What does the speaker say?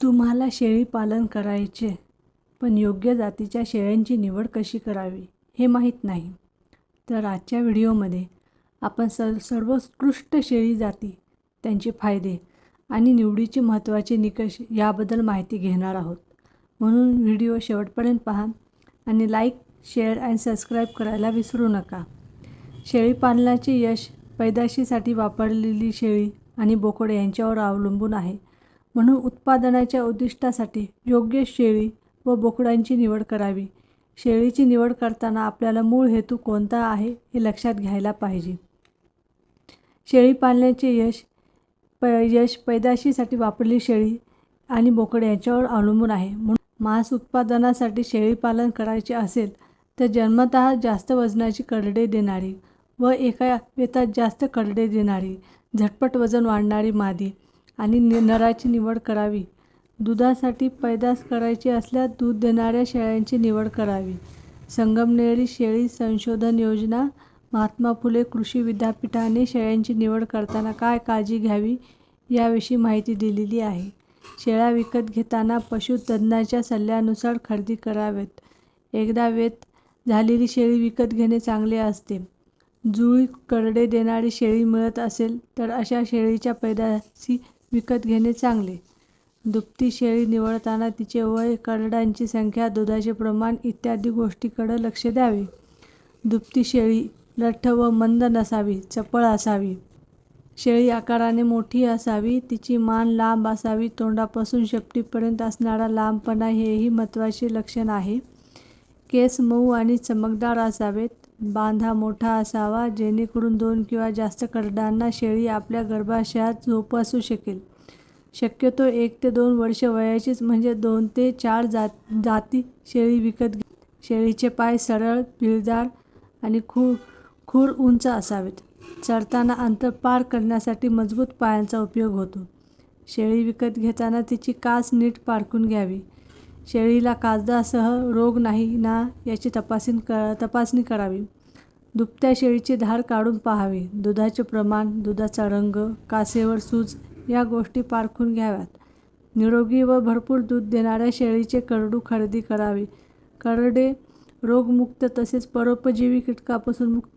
तुम्हाला शेळी पालन करायचे पण योग्य जातीच्या शेळ्यांची निवड कशी करावी हे माहीत नाही. तर आजच्या व्हिडिओमध्ये आपण स सर्वोत्कृष्ट शेळी जाती त्यांचे फायदे आणि निवडीचे महत्त्वाचे निकष याबद्दल माहिती घेणार आहोत. म्हणून व्हिडिओ शेवटपर्यंत पहा आणि लाईक शेअर आणि सबस्क्राईब करायला विसरू नका. शेळी पालनाचे यश पैदाशीसाठी वापरलेली शेळी आणि बोकडे यांच्यावर अवलंबून आहे. म्हणून उत्पादनाच्या उद्दिष्टासाठी योग्य शेळी व बोकडांची निवड करावी. शेळीची निवड करताना आपल्याला मूळ हेतू कोणता आहे हे लक्षात घ्यायला पाहिजे. शेळी पालण्याचे यश प यश पैदाशीसाठी वापरली शेळी आणि बोकडे यांच्यावर अवलंबून आहे. म्हणून मांस उत्पादनासाठी शेळी पालन करायचे असेल तर जन्मतः जास्त वजनाची करडे देणारी व एका वेतात जास्त करडे देणारी झटपट वजन वाढणारी मादी आणि नि नराची निवड करावी. दुधासाठी पैदास करायची असल्यास दूध देणाऱ्या शेळ्यांची निवड करावी. संगमनेरी शेळी संशोधन योजना महात्मा फुले कृषी विद्यापीठाने शेळ्यांची निवड करताना काय काळजी घ्यावी याविषयी माहिती दिलेली आहे. शेळ्या विकत घेताना पशुतज्ज्ञाच्या सल्ल्यानुसार खरेदी करावेत. एकदा वेत झालेली शेळी विकत घेणे चांगले असते. जुळी करडे देणारी शेळी मिळत असेल तर अशा शेळीच्या पैदाशी विकत घेणे चांगले. दुभती शेळी निवडताना तिचे वय करडांची संख्या दुधाचे प्रमाण इत्यादी गोष्टीकडे लक्ष द्यावे. दुभती शेळी लठ्ठ व मंद नसावी चपळ असावी. शेळी आकाराने मोठी असावी तिची मान लांब असावी तोंडापासून शेपटीपर्यंत असणारा लांबपणा हेही महत्त्वाचे लक्षण आहे. केस मऊ आणि चमकदार असावेत. बांधा मोठा असावा जेणेकरून दोन किंवा जास्त करडांना शेळी आपल्या गर्भाशयात जोपासू शकेल. शक्यतो एक ते दोन वर्ष वयाचीच म्हणजे दोन ते चार जात जाती शेळी विकत घे. शेळीचे पाय सरळ पिळदार आणि खूर खूर उंच असावेत. चरताना अंतर पार करण्यासाठी मजबूत पायांचा उपयोग होतो. शेळी विकत घेताना तिची कास नीट पारखून घ्यावी. शेळीला काजदासह रोग नाही ना याची तपासणी क तपासणी करावी. दुभत्या शेळीची धार काढून पाहावी. दुधाचे प्रमाण दुधाचा रंग कासेवर सूज या गोष्टी पारखून घ्याव्यात. निरोगी व भरपूर दूध देणाऱ्या शेळीचे करडू खरेदी करावे. करडे रोगमुक्त तसेच परोपजीवी कीटकापासून मुक्त